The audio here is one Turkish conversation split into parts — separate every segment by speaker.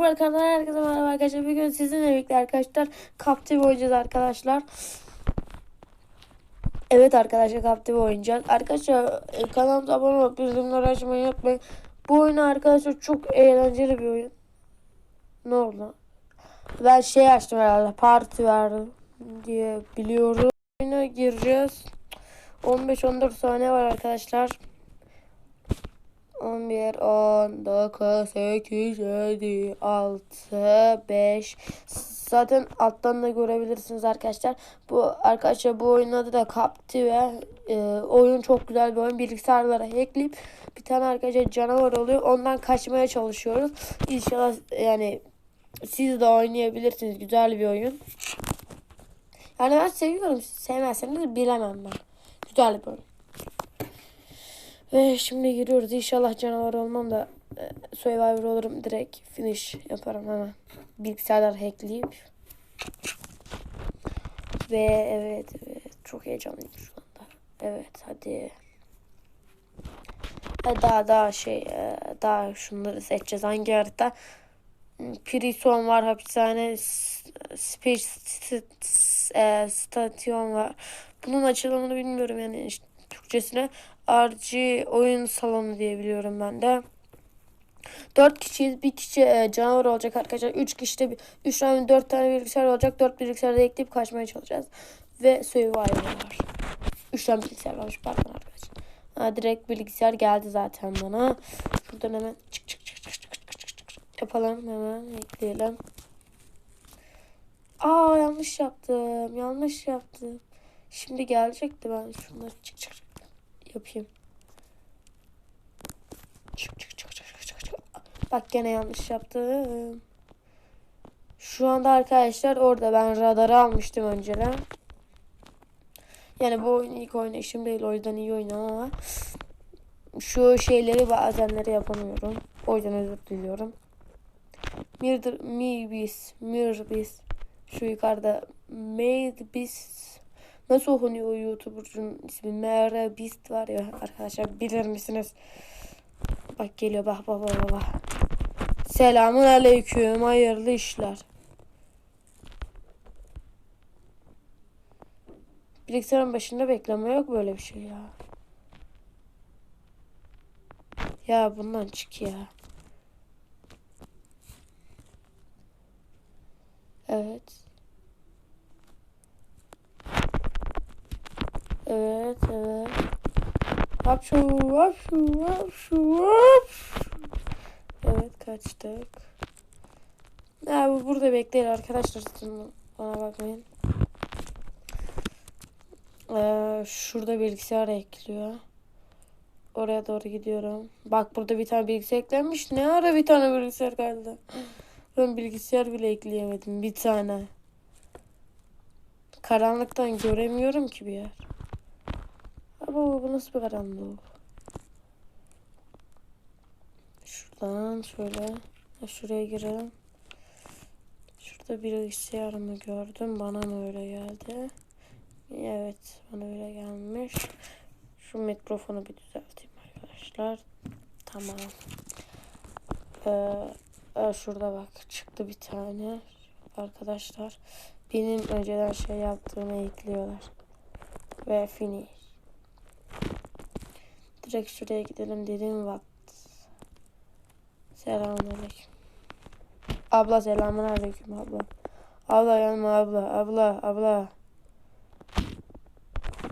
Speaker 1: Sıfır kanal herkese merhaba arkadaşlar. Bugün sizinle birlikte arkadaşlar Captive oynayacağız arkadaşlar. Evet arkadaşlar Captive oynayacağız. Arkadaşlar e, kanalımıza abone olup bildirimleri açmayı unutmayın. Bu oyun arkadaşlar çok eğlenceli bir oyun. Ne oldu? Ben şey açtım herhalde. Parti verdim diye biliyorum. Oyuna gireceğiz. 15-14 saniye var arkadaşlar. 11, 10, 9, 8, 7, 6, 5. Zaten alttan da görebilirsiniz arkadaşlar. Bu arkadaşlar bu oyunun adı da Captive. Ee, oyun çok güzel bir oyun. Bilgisayarlara hackleyip bir tane arkadaşlar canavar oluyor. Ondan kaçmaya çalışıyoruz. İnşallah yani siz de oynayabilirsiniz. Güzel bir oyun. Yani ben seviyorum. Sevmezseniz bilemem ben. Güzel bir oyun. Ve şimdi giriyoruz. İnşallah canavar olmam da e, Survivor olurum. Direkt finish yaparım hemen. Bilgisayarlar hackleyip. Ve evet evet. Çok heyecanlıyım şu anda. Evet hadi. E, Daha daha şey daha şunları seçeceğiz. Hangi harita? Hmm, Prison var hapishane. S- Space st- s- e, Station var. Bunun açılımını bilmiyorum yani işte Türkçesine. RG oyun salonu diye biliyorum ben de. 4 kişiyiz. Bir kişi e, canavar olacak arkadaşlar. 3 kişi de 3 tane 4 tane bilgisayar olacak. 4 bilgisayarı da ekleyip kaçmaya çalışacağız. Ve Survivor var. 3 tane bilgisayar varmış pardon arkadaşlar. Ha, direkt bilgisayar geldi zaten bana. Şuradan hemen çık çık çık çık çık çık çık çık. yapalım hemen ekleyelim. Aa yanlış yaptım. Yanlış yaptım. Şimdi gelecekti ben şunları çık çık çık yapayım. Çık çık çık çık çık çık. Bak gene yanlış yaptım. Şu anda arkadaşlar orada ben radarı almıştım önceden. Yani bu oyunu ilk oynayışım değil o yüzden iyi oynamam ama şu şeyleri bazenleri yapamıyorum. O yüzden özür diliyorum. Mirdir, Mirbis, Mirbis. Şu yukarıda Mirbis. Nasıl okunuyor o YouTuber'cunun ismi? Mere Beast var ya arkadaşlar bilir misiniz? Bak geliyor bak bak bak bak. Selamun aleyküm hayırlı işler. Bilgisayarın başında bekleme yok böyle bir şey ya. Ya bundan çık ya. Evet. Evet, evet. Hap şu, hap şu, hap şu, hap şu. Evet, kaçtık. Ya bu burada bekleyin arkadaşlar. Bana bakmayın. Ee, şurada bilgisayar ekliyor. Oraya doğru gidiyorum. Bak burada bir tane bilgisayar eklenmiş. Ne ara bir tane bilgisayar geldi. Ben bilgisayar bile ekleyemedim. Bir tane. Karanlıktan göremiyorum ki bir yer. Ama bu nasıl bir karanlık? Şuradan şöyle. Şuraya girelim. Şurada bilgisayarımı gördüm. Bana mı öyle geldi? Evet. Bana öyle gelmiş. Şu mikrofonu bir düzelteyim arkadaşlar. Tamam. Ee, şurada bak. Çıktı bir tane. Arkadaşlar. Benim önceden şey yaptığımı ekliyorlar. Ve finish. Direkt şuraya gidelim dedim vakit. Selamünaleyküm. Abla selamünaleyküm abla. Abla yanma abla abla abla.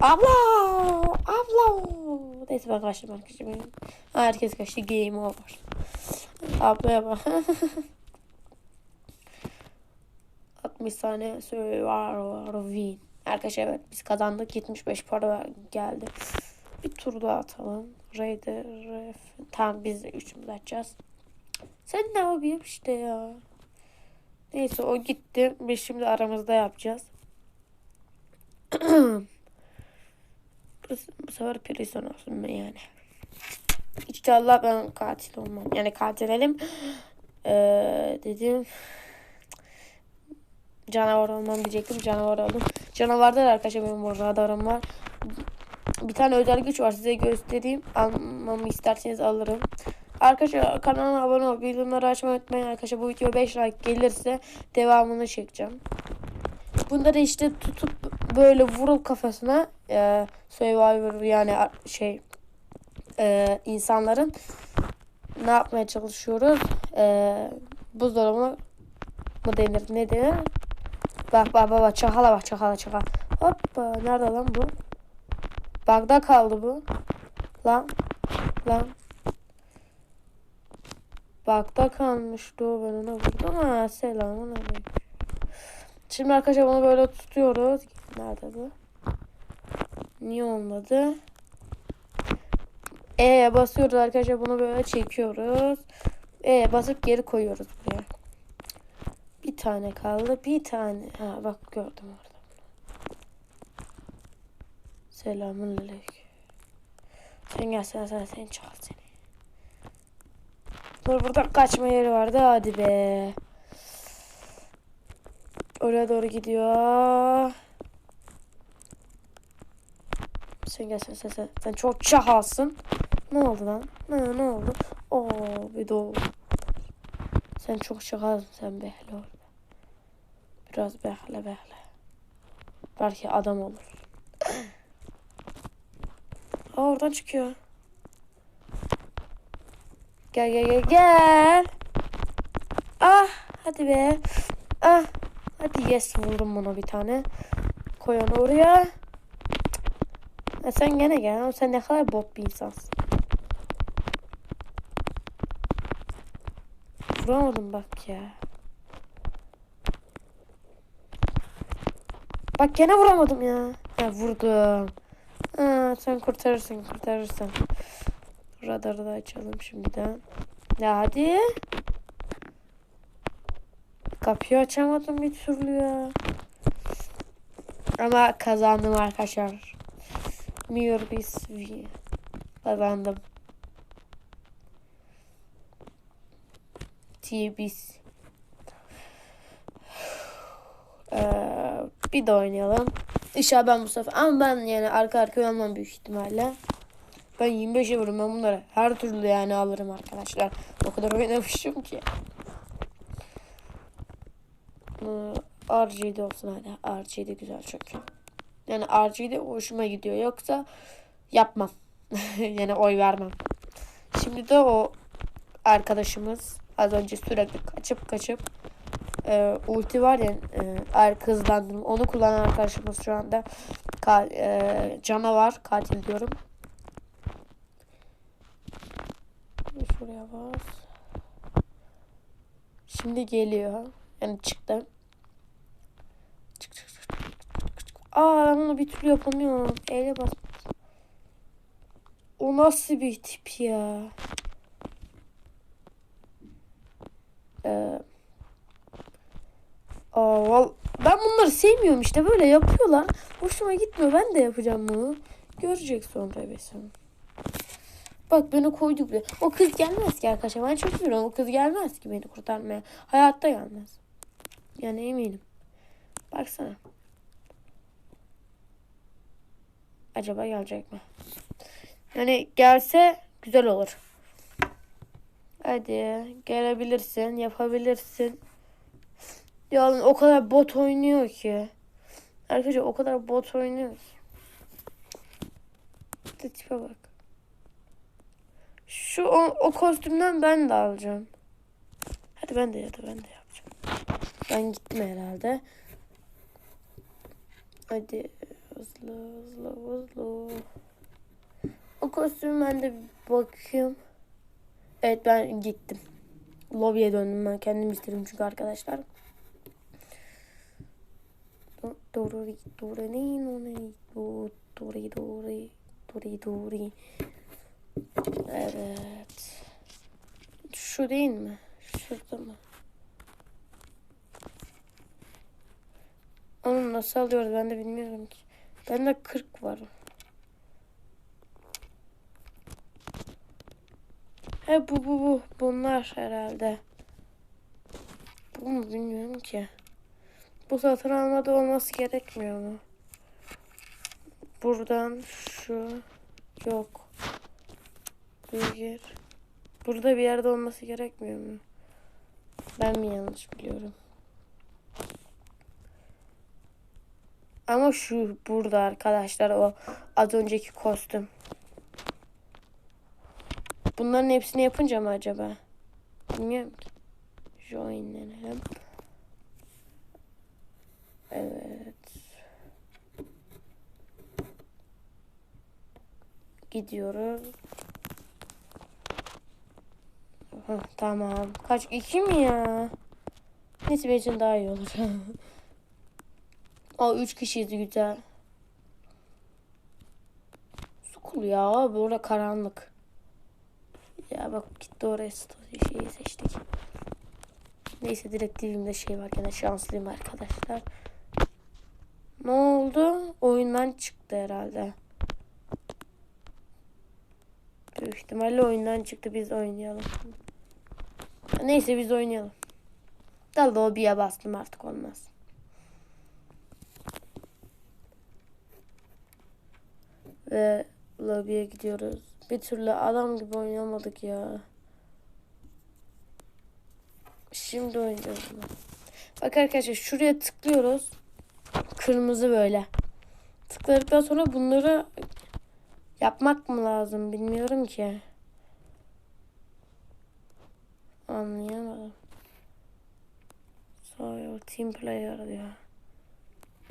Speaker 1: Abla! Abla! Neyse ben kaçtım arkadaşım. Herkes kaçtı. Game over. Ablaya bak. 60 saniye Survivor win. Arkadaşlar evet biz kazandık. 75 para geldi. Bir tur daha atalım. Raider. Tamam biz de üçümüz açacağız. Sen ne yapıyorsun işte ya. Neyse o gitti. Biz şimdi aramızda yapacağız. bu, sefer prison olsun ben yani. İnşallah ben katil olmam. Yani katilelim. Ee, dedim. Canavar olmam diyecektim. Canavar oldum. Canavarda da arkadaşlar benim bu radarım var. Bir tane özel güç var size göstereyim. Almamı isterseniz alırım. Arkadaşlar kanalıma abone olup bildirimleri açmayı unutmayın arkadaşlar. Bu video 5 like gelirse devamını çekeceğim. Bunda da işte tutup böyle vurup kafasına e, Survivor yani şey e, insanların ne yapmaya çalışıyoruz? E, buzdolabına mı denir? Ne denir? Bak bak bak çakala bak çakala çakala. Hoppa nerede lan bu? Bagda kaldı bu. Lan lan. Bagda kalmıştı o ben ona vurdum ha selamun aleyküm. Şimdi arkadaşlar bunu böyle tutuyoruz. Nerede bu? Niye olmadı? E'ye basıyoruz arkadaşlar bunu böyle çekiyoruz. E'ye basıp geri koyuyoruz buraya. Bir tane kaldı. Bir tane. Ha bak gördüm orada. Selamun aleyküm. Sen gel sen sen çal seni. Dur burada kaçma yeri vardı hadi be. Oraya doğru gidiyor. Sen gel sen sen sen. Çok çahalsın. Ne oldu lan? Ne, ne oldu? Oo bir doğu. Sen çok çahalsın sen bekle orada. Biraz bekle bekle. Belki adam olur. Aa oradan çıkıyor. Gel gel gel gel. Ah hadi be. Ah hadi yes vurdum buna bir tane. Koy onu oraya. E sen gene gel. Sen ne kadar bot bir insansın. Vuramadım bak ya. Bak gene vuramadım ya. Ha vurdum. Ha, sen kurtarırsın kurtarırsın. Radarı da açalım şimdiden. Ya hadi. Kapıyı açamadım bir türlü ya. Ama kazandım arkadaşlar. Mirbis kazandım. Tibis. Ee, bir de oynayalım. İnşallah ben sefer ama ben yani arka arkaya almam büyük ihtimalle. Ben 25'e vururum ben bunları her türlü yani alırım arkadaşlar. O kadar oynamışım ki. Ee, RG'de olsun hadi. RG'de güzel çünkü. Yani RG'de hoşuma gidiyor. Yoksa yapmam. yani oy vermem. Şimdi de o arkadaşımız az önce sürekli kaçıp kaçıp e, ulti var ya e, hızlandırma onu kullanan arkadaşımız şu anda ka, e, canavar katil diyorum. Şuraya bas. Şimdi geliyor. Yani çıktı. Çık çık çık. Aa ben onu bir türlü yapamıyorum. Eyle bas. O nasıl bir tip ya? Ee, aa, val- ben bunları sevmiyorum işte böyle yapıyorlar. Hoşuma gitmiyor. Ben de yapacağım bunu. Görecek sonra besim. Bak beni koydu bile. O kız gelmez ki arkadaşlar. Ben çok üzülüyorum. O kız gelmez ki beni kurtarmaya. Hayatta gelmez. Yani eminim. Baksana. Acaba gelecek mi? Yani gelse güzel olur. Hadi gelebilirsin, yapabilirsin. Ya o kadar bot oynuyor ki. Arkadaşlar o kadar bot oynuyor ki. De Tipe bak. Şu o, o kostümden ben de alacağım. Hadi ben de ya da ben de yapacağım. Ben gittim herhalde. Hadi hızlı hızlı hızlı. O kostümü ben de bakayım. Evet ben gittim. Lobiye döndüm ben kendim istedim çünkü arkadaşlar. Do- Doğru doğru ne doğru doğru doğru doğru doğru Evet. Şu değil mi? Şurada mı? Onu nasıl alıyoruz ben de bilmiyorum ki. Bende 40 var. He bu bu bu. Bunlar herhalde. Bu mu bilmiyorum ki. Bu satın almada olması gerekmiyor mu? Buradan şu yok. Burger. Burada bir yerde olması gerekmiyor mu? Ben mi yanlış biliyorum? Ama şu burada arkadaşlar o az önceki kostüm. Bunların hepsini yapınca mı acaba? Bilmiyorum ki. Joinlenelim. Evet. Gidiyoruz. Tamam. Kaç? iki mi ya? Neyse benim için daha iyi olur. Aa üç kişiyiz güzel. Sukul ya. Burada karanlık. Ya bak gitti oraya şeyi seçtik. Neyse direktifimde şey var gene şanslıyım arkadaşlar. Ne oldu? Oyundan çıktı herhalde. Büyük ihtimalle oyundan çıktı biz oynayalım. Neyse biz oynayalım. Dal lobiye bastım artık olmaz. Ve lobiye gidiyoruz. Bir türlü adam gibi oynayamadık ya. Şimdi oynayacağız. Bak arkadaşlar şuraya tıklıyoruz. Kırmızı böyle. Tıkladıktan sonra bunları yapmak mı lazım bilmiyorum ki. Anlayamadım. Sonra team player diyor.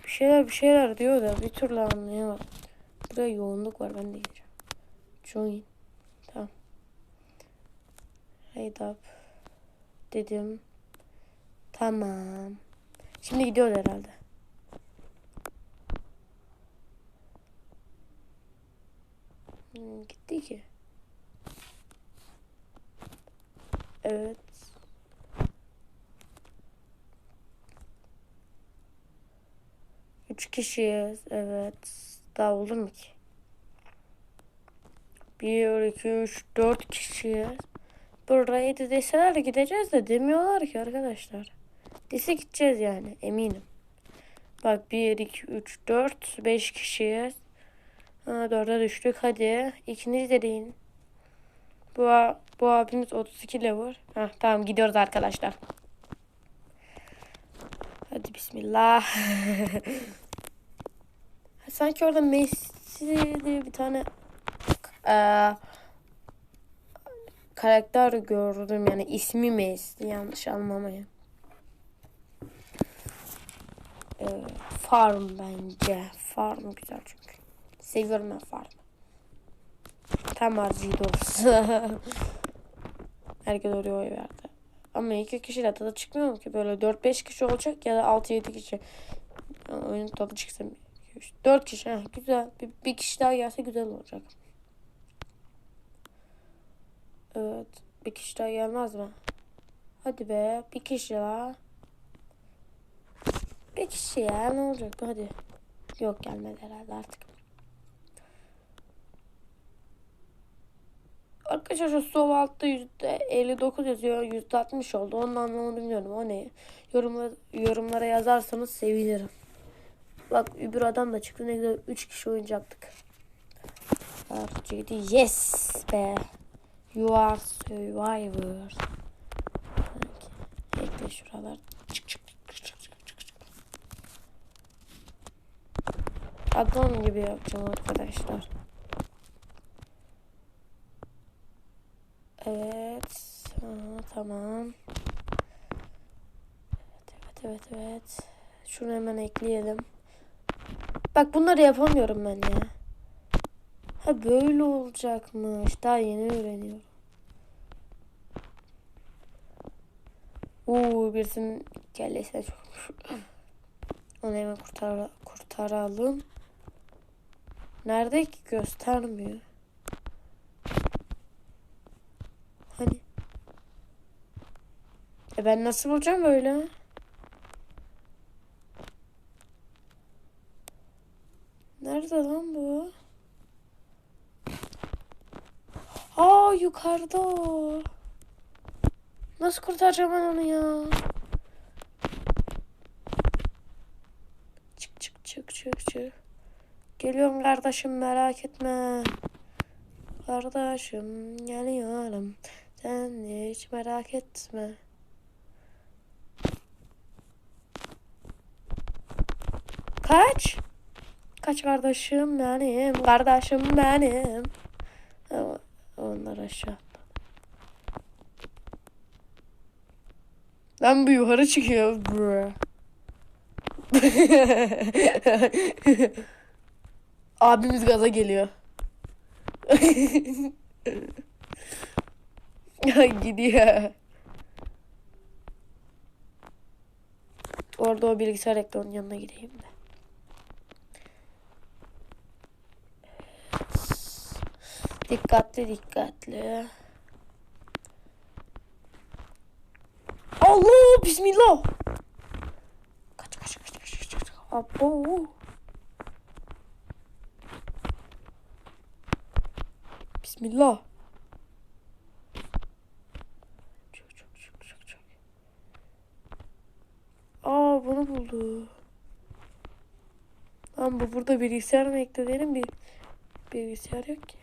Speaker 1: Bir şeyler bir şeyler diyor da bir türlü anlayamadım. Burada yoğunluk var ben de gireceğim. Join. Tamam. Head up. Dedim. Tamam. Şimdi gidiyor herhalde. Hmm, gitti ki. Evet. Üç kişiyiz. Evet. Daha olur mu ki? Bir, iki, üç, dört kişiyiz. Buraya da deseler de gideceğiz de demiyorlar ki arkadaşlar. Dese gideceğiz yani eminim. Bak 1, 2, 3, 4, 5 kişiyiz. Ha, 4'e düştük hadi. İkiniz de deyin. Bu, bu abimiz 32 level. Heh, tamam gidiyoruz arkadaşlar. Hadi bismillah. Sanki orada Messi diye bir tane eee, karakter gördüm yani ismi Messi yanlış anlamayın. Ee, farm bence. Farm güzel çünkü. Seviyorum ben farm. Tam arziydi olsun. Herkes oraya oy verdi. Ama iki kişiyle tadı çıkmıyor ki? Böyle 4-5 kişi olacak ya da 6-7 kişi. Yani oyunun tadı çıksa 4 kişi. Heh, güzel. Bir, bir kişi daha gelse güzel olacak. Evet. Bir kişi daha gelmez mi? Hadi be. Bir kişi daha. Bir kişi ya ne olacak hadi. Yok gelmedi herhalde artık. Arkadaşlar şu sol altta yüzde 59 yazıyor. Yüzde 60 oldu. Onun anlamını bilmiyorum. O ne? Yorumlara, yorumlara yazarsanız sevinirim. Bak öbür adam da çıktı. Ne güzel 3 kişi oynayacaktık. RGD yes be. You are survivor. Sanki. Ekle şuralar. Çık çık çık çık çık. çık. Adam gibi yapacağım arkadaşlar. Evet. Aa, tamam. Evet, evet. Şunu hemen ekleyelim. Bak bunları yapamıyorum ben ya. Ha böyle olacakmış. Daha yeni öğreniyorum. Uuu birisinin kellesine çok. Onu hemen kurtar kurtaralım. Nerede ki göstermiyor. Hani? E ben nasıl bulacağım böyle? Nerede lan bu? Aa yukarıda. Nasıl kurtaracağım ben onu ya? Çık çık çık çık çık. Geliyorum kardeşim merak etme. Kardeşim geliyorum. Sen hiç merak etme. Kaç? Kaç kardeşim benim, kardeşim benim. Onlar aşağı. Lan bu yukarı çıkıyor. Abimiz gaza geliyor. Gidiyor. Orada o bilgisayar ekranın yanına gideyim de. Dikkatli dikkatli. Allah bismillah. Kaç kaç kaç kaç kaç. kaç. Abo. Bismillah. Çok çok çok çok çok. Aa bunu buldu. Lan bu burada bilgisayar mı ekledim bir bilgisayar yok ki.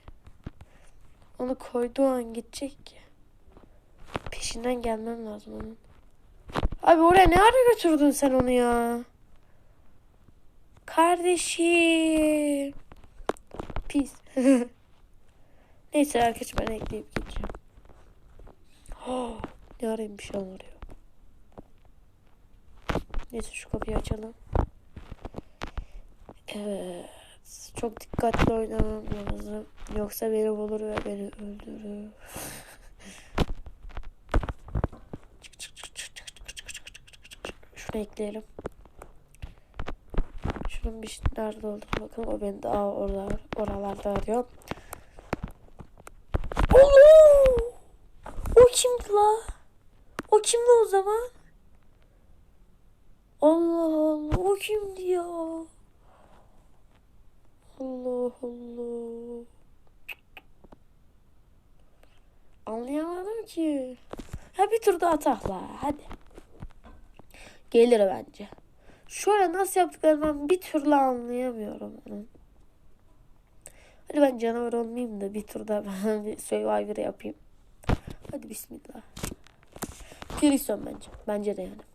Speaker 1: Onu koyduğu an gidecek ki. Peşinden gelmem lazım onun. Abi oraya ne ara götürdün sen onu ya? Kardeşim. Pis. Neyse arkadaş ben ekleyip gideceğim. Oh, ne arayayım bir şey arıyor. Neyse şu kapıyı açalım. Evet. Çok dikkatli oynamam lazım. Yoksa beni bulur ve beni öldürür. Şunu ekleyelim. Şunun bir şey nerede olduğunu bakalım. O beni daha oralar, oralarda arıyor. Allah! O kimdi la? O kimdi o zaman? Allah Allah o kimdi ya? Allah Allah. Anlayamadım ki. Ha bir tur daha atakla hadi. Gelir bence. Şöyle nasıl yaptıklarını ben bir türlü anlayamıyorum onun. Hadi ben canavar olmayayım da bir turda ben bir Survivor yapayım. Hadi bismillah. Kirison bence. Bence de yani.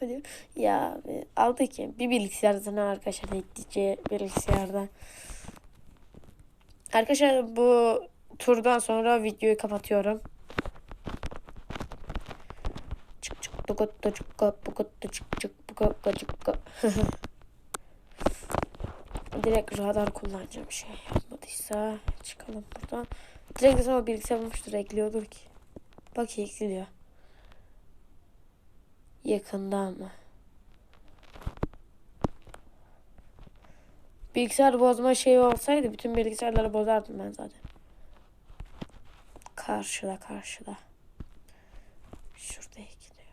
Speaker 1: Hadi. Ya e, aldı ki bir bilgisayar sana arkadaşlar ekleyeceği bilgisayarda. Arkadaşlar bu turdan sonra videoyu kapatıyorum. Çık çık tıkıttı çıkka pıkıttı çık çık pıkıttı çıkka. Direkt radar kullanacağım şey yapmadıysa çıkalım buradan. Direkt sana bilgisayar bulmuştur ekliyordur ki. Bak ekliyor. Yakında ama. Bilgisayar bozma şeyi olsaydı bütün bilgisayarları bozardım ben zaten. Karşıda karşıda. Şurada ekliyor.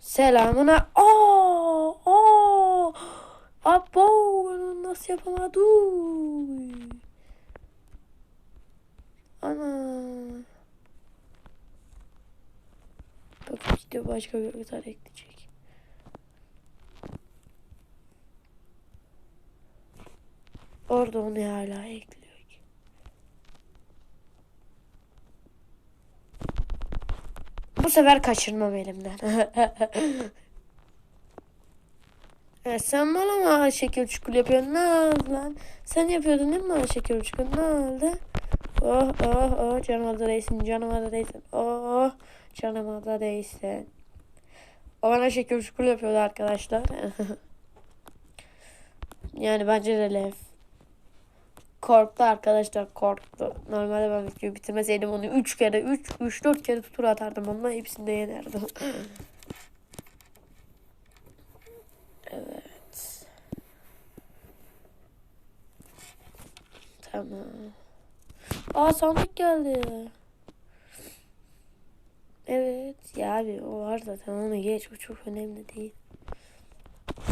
Speaker 1: Selamına. Aa! Aa! Abo! Nasıl yapamadım? Ana. Bak video başka bir gitar ekleyecek. Orada onu hala ekliyor ki. Bu sefer kaçırmam elimden. Ya sen bana mı şekil çukur yapıyorsun? Ne oldu lan? Sen yapıyordun değil mi bana şekil çukur? Ne oldu? Oh oh oh canım adı değilsin canım adı değilsin. Oh canım adı değilsin. O bana şekil çukur yapıyordu arkadaşlar. yani bence de Lev. Korktu arkadaşlar korktu. Normalde ben videoyu bitirmeseydim onu 3 kere 3 3 4 kere tutur atardım ama hepsinde yenerdim. evet. Tamam. Aa sandık geldi. Evet ya abi o var zaten onu geç bu çok önemli değil.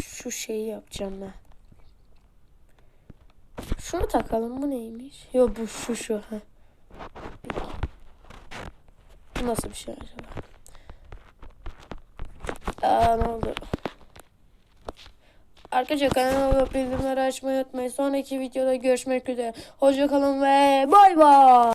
Speaker 1: Şu şeyi yapacağım ben. Şunu takalım bu neymiş? Yok bu şu şu. Heh. Bu nasıl bir şey acaba? Aa ne oldu? Arkadaşlar kanalıma bildirimleri açmayı unutmayın. Sonraki videoda görüşmek üzere. Hoşçakalın ve bay bay.